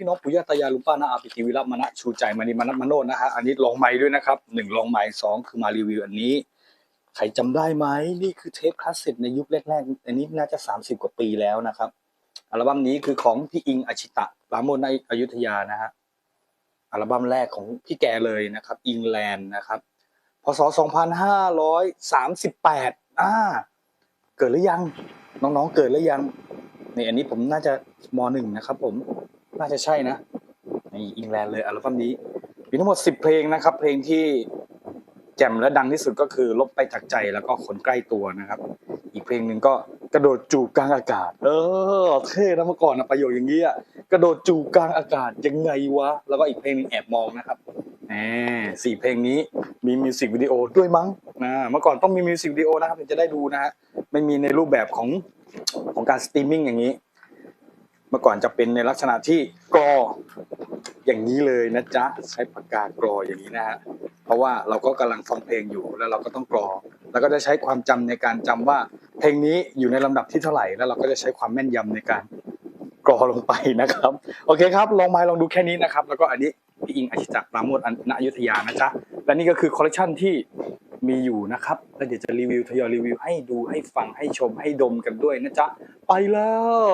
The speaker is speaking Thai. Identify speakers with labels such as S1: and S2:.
S1: พี่น้องปู่ย่าตายายลุงป้าน้าอาปิติวิรัตมณะชูใจมานิมานัทมโนนะฮะอันนี้ลองไม้ด้วยนะครับหนึ่งลองไม้สองคือมารีวิวอันนี้ใครจำได้ไหมนี่คือเทปคลาสสิกในยุคแรกๆอันนี้น่าจะ 30 กว่าปีแล้วนะครับอัลบั้มนี้คือของพี่อิงอชิตะปราโมทในอยุธยานะฮะอัลบั้มแรกของพี่แกเลยนะครับอิงแลนด์นะครับพศ 2538อ่าเกิดหรือยัง น้องๆเกิดหรือยังนี่อันนี้ผมน่าจะมหนึ่งนะครับผม น่าจะใช่นะในอิงแลนด์เลยอัลบั้มนี้มีทั้งหมด 10 เพลงนะครับ เพลงที่แจ่มและดังที่สุดก็คือลบไปจากใจแล้วก็คนใกล้ตัวนะครับ อีกเพลงหนึ่งก็กระโดดจูบกลางอากาศ เออเท่นะเมื่อก่อนนะประโยคอย่างนี้อะกระโดดจูบกลางอากาศยังไงวะ แล้วก็อีกเพลงหนึงแอบมองนะครับแหมสี่เพลงนี้มีมิวสิกวิดีโอด้วยมั้งนะเมื่อก่อนต้องมีมิวสิกวิดีโอนะครับถึงจะได้ดูนะฮะไม่มีในรูปแบบของของการสตรีมมิ่งอย่างนี้ เมื่อก่อนจะเป็นในลักษณะที่กรออย่างนี้เลยนะจ๊ะใช้ปากกากรออย่างนี้นะฮะเพราะว่าเราก็กำลังฟังเพลงอยู่แล้วเราก็ต้องกรอ แล้วก็จะใช้ความจำในการจำว่า เพลงนี้อยู่ในลำดับที่เท่าไหร่แล้วเราก็จะใช้ความแม่นยำในการกรอลงไปนะครับ โอเคครับลองมาลองดูแค่นี้นะครับ แล้วก็อันนี้พี่อิงอชิจักปราโมทณอยุธยานะจ๊ะและนี่ก็คือคอลเลคชันที่มีอยู่นะครับแล้วเดี๋ยวจะรีวิวทยอยรีวิวให้ดูให้ฟังให้ชมให้ดมกันด้วยนะจ๊ะไปแล้ว